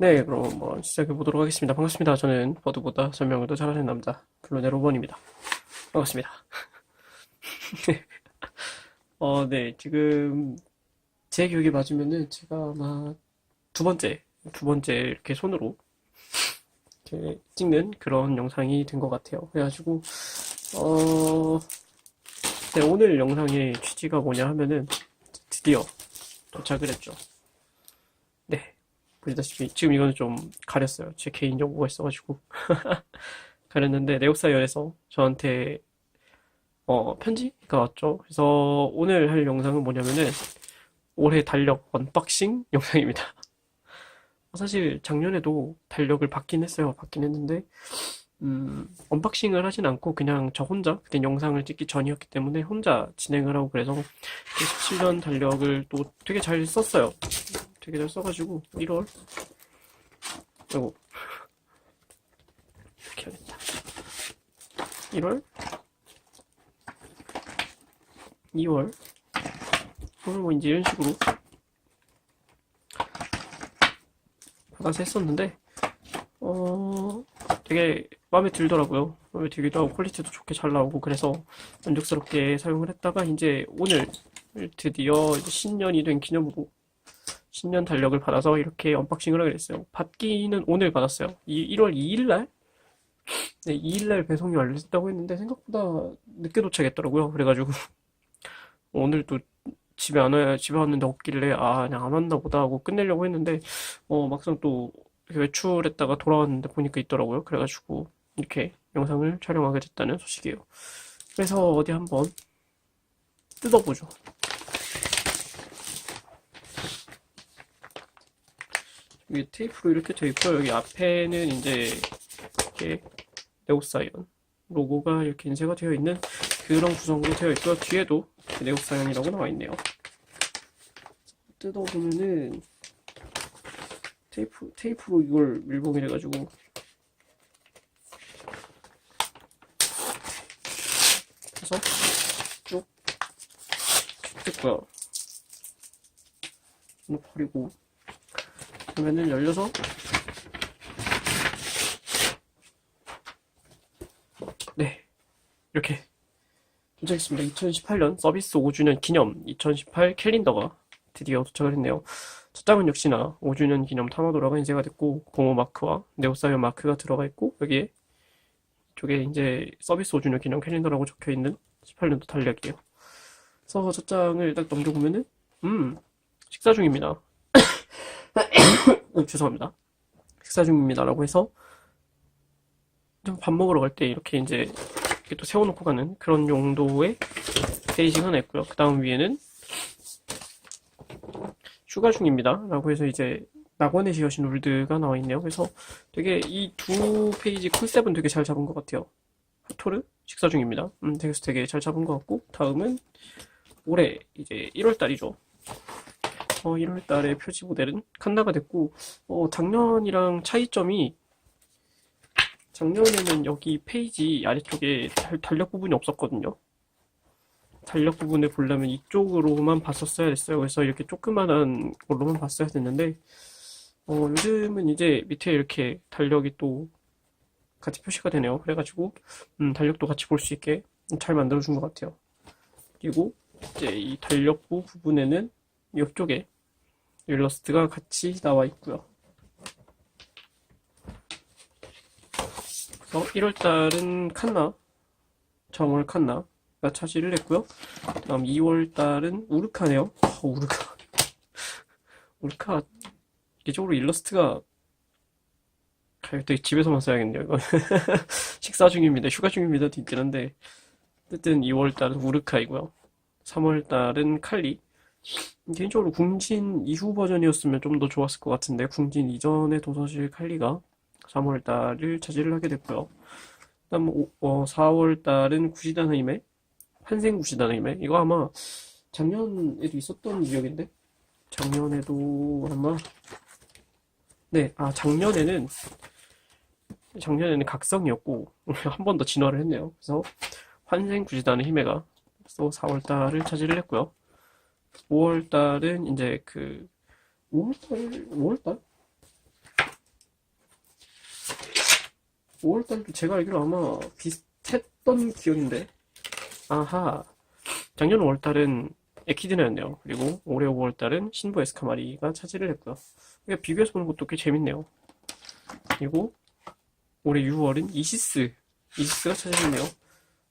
네, 그럼 한번 시작해 보도록 하겠습니다. 반갑습니다. 저는 버드보다 설명을 더 잘하는 남자, 블루네 로번입니다. 반갑습니다. 어, 네, 지금 제 기억이 맞으면은 제가 아마 두 번째, 두 번째 이렇게 손으로 이렇게 찍는 그런 영상이 된 것 같아요. 그래가지고, 어, 네, 오늘 영상의 취지가 뭐냐 하면은 드디어 도착을 했죠. 네. 보시다시피 지금 이거는 좀 가렸어요. 제 개인 정보가 있어가지고 가렸는데 네오사이언에서 저한테 어, 편지가 왔죠. 그래서 오늘 할 영상은 뭐냐면은 올해 달력 언박싱 영상입니다. 사실 작년에도 달력을 받긴 했어요. 받긴 했는데 음, 언박싱을 하진 않고 그냥 저 혼자 그때 영상을 찍기 전이었기 때문에 혼자 진행을 하고 그래서 17년 달력을 또 되게 잘 썼어요. 되게 잘 써가지고 1월? 아이고. 이렇게 해야겠다. 1월? 2월? 오늘 뭐 이제 이런 식으로 받아서 했었는데 어 되게 마음에 들더라고요. 마음에 들기도 하고 퀄리티도 좋게 잘 나오고 그래서 만족스럽게 사용을 했다가 이제 오늘 드디어 신년이 된 기념으로 신년 달력을 받아서 이렇게 언박싱을 하게 됐어요. 받기는 오늘 받았어요. 이 1월 2일 날? 네, 2일 날 배송이 완료됐다고 했는데 생각보다 늦게 도착했더라고요. 그래가지고 오늘도 집에 안 와, 집에 왔는데 없길래 아, 그냥 안 왔나 보다 하고 끝내려고 했는데 어, 막상 또 외출했다가 돌아왔는데 보니까 있더라고요. 그래가지고 이렇게 영상을 촬영하게 됐다는 소식이에요. 그래서 어디 한번 뜯어보죠. 여기 테이프로 이렇게 되어 있고요. 여기 앞에는 이제 이렇게 네오사이언 로고가 이렇게 인쇄가 되어 있는 그런 구성으로 되어 있고요. 뒤에도 네오사이언이라고 나와 있네요. 뜯어보면은 테이프 테이프로 이걸 밀봉이 돼가지고 그래서 쭉 뜯고요. 버리고 그러면은 열려서 네 이렇게 도착했습니다. 2018년 서비스 5주년 기념 2018 캘린더가 드디어 도착을 했네요. 첫 장은 역시나 5주년 기념 타마도라가 인쇄가 됐고 공호 마크와 네오사이언 마크가 들어가 있고 여기에 이쪽에 이제 서비스 5주년 기념 캘린더라고 적혀 있는 18년도 달력이에요. 그래서 첫 장을 딱 넘겨보면은 음 식사 중입니다. 어, 죄송합니다. 식사 중입니다라고 해서 좀 밥 먹으러 갈 때 이렇게 이제 이렇게 또 세워놓고 가는 그런 용도의 페이지가 하나 있고요. 그 다음 위에는 휴가 중입니다라고 해서 이제 낙원에 지으신 울드가 나와 있네요. 그래서 되게 이 두 페이지 컨셉은 되게 잘 잡은 것 같아요. 하토르 식사 중입니다. 음, 되게 되게 잘 잡은 것 같고 다음은 올해 이제 1월 달이죠. 어, 1월 달에 표지 모델은 칸나가 됐고, 어, 작년이랑 차이점이, 작년에는 여기 페이지 아래쪽에 달, 달력 부분이 없었거든요. 달력 부분을 보려면 이쪽으로만 봤었어야 됐어요. 그래서 이렇게 조그만한 걸로만 봤어야 됐는데, 어, 요즘은 이제 밑에 이렇게 달력이 또 같이 표시가 되네요. 그래가지고, 음, 달력도 같이 볼 수 있게 잘 만들어준 것 같아요. 그리고 이제 이 달력부 부분에는 이쪽에 일러스트가 같이 나와 있고요. 그래서 1월달은 칸나, 정월 칸나가 차지를 했고요. 다음 2월달은 우르카네요. 아, 우르카. 우르카, 개인적으로 일러스트가 또 집에서만 써야겠네요. 이거 식사 중입니다. 휴가 중입니다. 있긴 한데 어쨌든 2월달은 우르카이고요. 3월달은 칼리. 개인적으로 궁진 이후 버전이었으면 좀 더 좋았을 것 같은데 궁진 이전의 도서실 칼리가 3월 달을 차지를 하게 됐고요. 그다음 오- 어, 4월 달은 구시다나 힘의 환생 구시다나 힘의 이거 아마 작년에도 있었던 지역인데 작년에도 아마 네, 아 작년에는 작년에는 각성이었고 한 번 더 진화를 했네요. 그래서 환생 구시다나 힘의가 또 4월 달을 차지를 했고요. 5월 달은 이제 그 5월 달 5월 달? 5월 달도 제가 알기로 아마 비슷했던 기억인데. 아하. 작년 5월 달은 에키드나였네요. 그리고 올해 5월 달은 신부 에스카마리가 차지를 했고요. 그러니까 비교해서 보는 것도 꽤 재밌네요. 그리고 올해 6월은 이시스, 이시스가 차지했네요.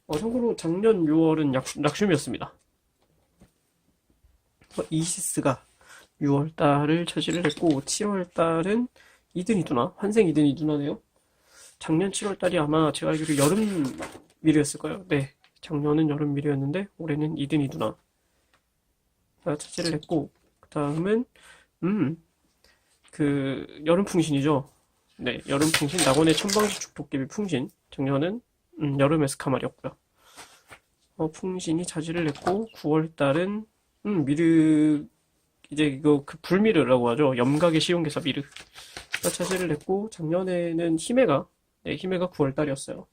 어, 참고로 작년 6월은 약, 락춤이었습니다. 어, 이시스가 6월 달을 차지를 했고 7월 달은 이든이 누나, 환생 이든이 누나네요. 작년 7월 달이 아마 제가 알기로 여름 미르였을 거예요. 네, 작년은 여름 미르였는데 올해는 이든이 누나가 차지를 했고 그 다음은 음, 그 여름 풍신이죠. 네, 여름 풍신 낙원의 천방지축 도깨비 풍신 작년은 음, 여름 에스카말이었고요. 어, 풍신이 차지를 했고 9월 달은 음, 미르 이제 이거 그 불미르라고 하죠. 염각의 시온개사 미르가 차지를 했고 작년에는 히메가 네, 히메가 9월 달이었어요.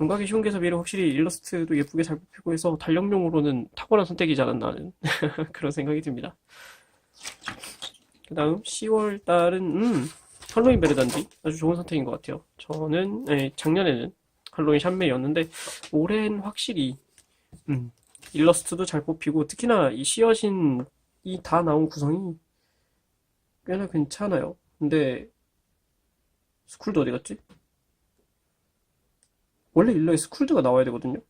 염각의 시온개사 미르 확실히 일러스트도 예쁘게 잘 뽑히고 해서 달력용으로는 탁월한 선택이지 않았나 하는 그런 생각이 듭니다. 그 다음 10월 달은 음, 할로윈 베르단디 아주 좋은 선택인 것 같아요. 저는 네, 작년에는 할로윈 샴메였는데 올해는 확실히 음, 일러스트도 잘 뽑히고 특히나 이 시어신 이다 나온 구성이 꽤나 괜찮아요. 근데 스쿨드 어디 갔지? 원래 일러에 스쿨드가 나와야 되거든요.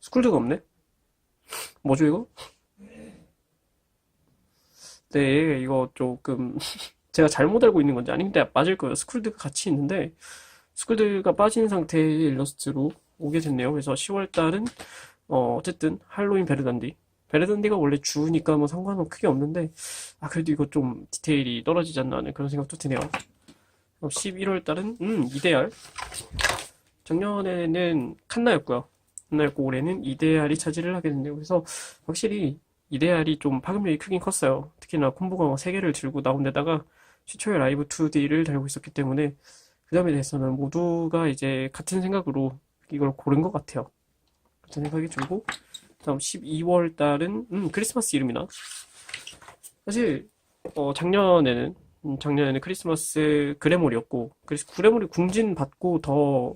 스쿨드가 없네? 뭐죠 이거? 네, 이거 조금 제가 잘못 알고 있는 건지 아닌데 맞을 거예요. 스쿨드가 같이 있는데 스쿨드가 빠진 상태의 일러스트로 오게 됐네요. 그래서 10월 달은 어, 어쨌든 할로윈 베르단디. 베르단디가 원래 주니까 뭐 상관은 크게 없는데 아 그래도 이거 좀 디테일이 떨어지지 않나 하는 그런 생각도 드네요. 11월 달은 음 이데알. 작년에는 칸나였고요. 칸나였고 올해는 이데알이 차지를 하게 됐네요. 그래서 확실히 이데알이 좀 파급력이 크긴 컸어요. 특히나 콤보가 3개를 들고 나온 데다가 최초의 라이브 2D를 달고 있었기 때문에 그 점에 대해서는 모두가 이제 같은 생각으로 이걸 고른 것 같아요. 같은 생각이 들고 다음 12월 달은 음, 크리스마스 이름이나 사실 어, 작년에는 음, 작년에는 크리스마스 그레몰이었고 그래서 그레몰이 궁진 받고 더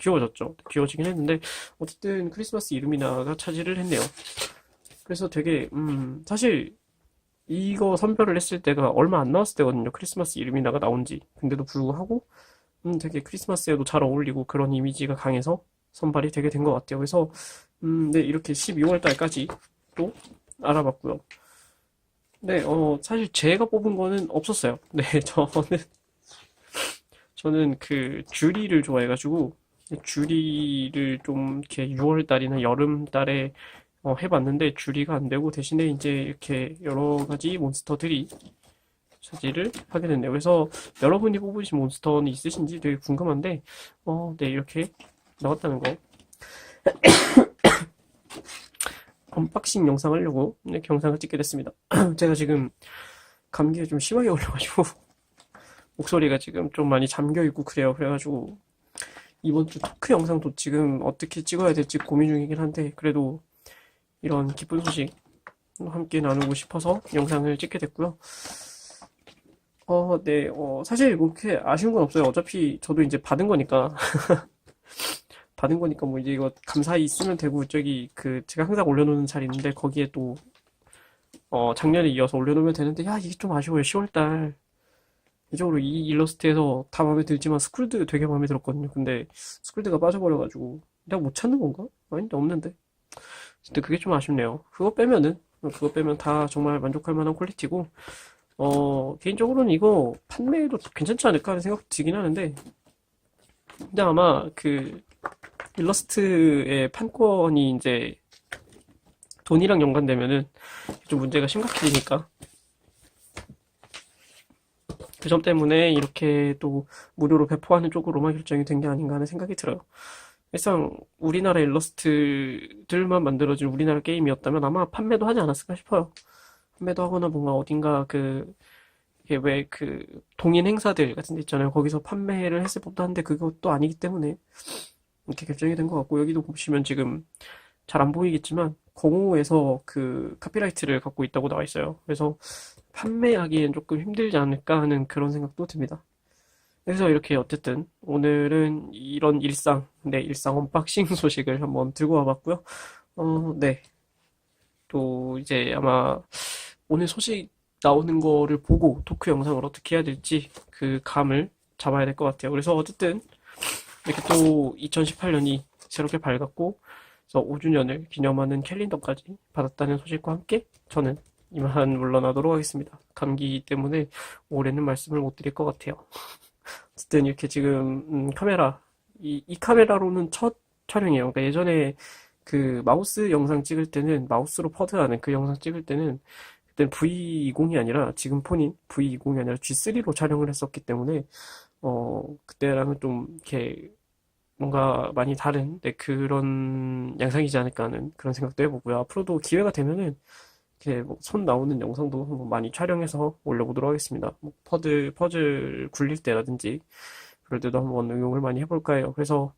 귀여워졌죠. 귀여워지긴 했는데 어쨌든 크리스마스 이름이나가 차지를 했네요. 그래서 되게 음, 사실 이거 선별을 했을 때가 얼마 안 나왔을 때거든요. 크리스마스 이름이나가 나온지. 근데도 불구하고 음, 되게 크리스마스에도 잘 어울리고 그런 이미지가 강해서 선발이 되게 된 것 같아요. 그래서 음, 네, 이렇게 12월 달까지 또 알아봤고요. 네, 어, 사실 제가 뽑은 거는 없었어요. 네, 저는 저는 그 주리를 좋아해가지고 주리를 좀 이렇게 6월 달이나 여름 달에 어, 해봤는데 주리가 안 되고 대신에 이제 이렇게 여러 가지 몬스터들이 차지를 하게 됐네요. 그래서 여러분이 뽑으신 몬스터는 있으신지 되게 궁금한데, 어, 네, 이렇게 나왔다는 거. 언박싱 영상 하려고 이렇게 영상을 찍게 됐습니다. 제가 지금 감기가 좀 심하게 걸려가지고 목소리가 지금 좀 많이 잠겨 있고 그래요. 그래가지고 이번 주 토크 영상도 지금 어떻게 찍어야 될지 고민 중이긴 한데 그래도 이런 기쁜 소식 함께 나누고 싶어서 영상을 찍게 됐고요. 어, 네, 어, 사실 뭐 그렇게 아쉬운 건 없어요. 어차피 저도 이제 받은 거니까. 받은 거니까 뭐 이제 이거 감사히 쓰면 되고, 저기 그 제가 항상 올려놓는 자리 있는데 거기에 또, 어, 작년에 이어서 올려놓으면 되는데, 야, 이게 좀 아쉬워요. 10월달. 이쪽으로 이 일러스트에서 다 마음에 들지만 스쿨드 되게 마음에 들었거든요. 근데 스쿨드가 빠져버려가지고, 내가 못 찾는 건가? 아닌데, 없는데. 근데 그게 좀 아쉽네요. 그거 빼면은, 그거 빼면 다 정말 만족할 만한 퀄리티고, 어, 개인적으로는 이거 판매도 괜찮지 않을까 하는 생각도 들긴 하는데, 근데 아마 그 일러스트의 판권이 이제 돈이랑 연관되면은 좀 문제가 심각해지니까 그 점 때문에 이렇게 또 무료로 배포하는 쪽으로만 결정이 된 게 아닌가 하는 생각이 들어요. 일상 우리나라 일러스트들만 만들어진 우리나라 게임이었다면 아마 판매도 하지 않았을까 싶어요. 판매도 하거나 뭔가 어딘가 그, 왜그 동인 행사들 같은 데 있잖아요. 거기서 판매를 했을 법도 한데 그것도 아니기 때문에 이렇게 결정이 된 것 같고 여기도 보시면 지금 잘 안 보이겠지만 공호에서 그 카피라이트를 갖고 있다고 나와 있어요. 그래서 판매하기엔 조금 힘들지 않을까 하는 그런 생각도 듭니다. 그래서 이렇게 어쨌든 오늘은 이런 일상, 네, 일상 언박싱 소식을 한번 들고 와봤고요. 어, 네. 또 이제 아마 오늘 소식 나오는 거를 보고 토크 영상을 어떻게 해야 될지 그 감을 잡아야 될 것 같아요. 그래서 어쨌든 이렇게 또 2018년이 새롭게 밝았고, 그래서 5주년을 기념하는 캘린더까지 받았다는 소식과 함께 저는 이만 물러나도록 하겠습니다. 감기 때문에 올해는 말씀을 못 드릴 것 같아요. 어쨌든 이렇게 지금 음, 카메라 이, 이 카메라로는 첫 촬영이에요. 그러니까 예전에 그 마우스 영상 찍을 때는 마우스로 퍼드하는 그 영상 찍을 때는 그때는 V20이 아니라 지금 폰인 V20이 아니라 G3로 촬영을 했었기 때문에 어 그때랑은 좀 이렇게 뭔가 많이 다른 네, 그런 양상이지 않을까 하는 그런 생각도 해보고요. 앞으로도 기회가 되면은 이렇게 뭐 손 나오는 영상도 한번 많이 촬영해서 올려보도록 하겠습니다. 뭐 퍼즐 퍼즐 굴릴 때라든지 그럴 때도 한번 응용을 많이 해볼까 해요. 그래서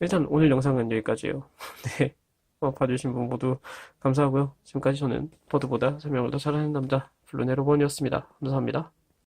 일단 오늘 영상은 여기까지예요. 네. 어, 봐주신 분 모두 감사하고요. 지금까지 저는 버드보다 설명을 더 잘하는 남자 블루네로번이었습니다. 감사합니다.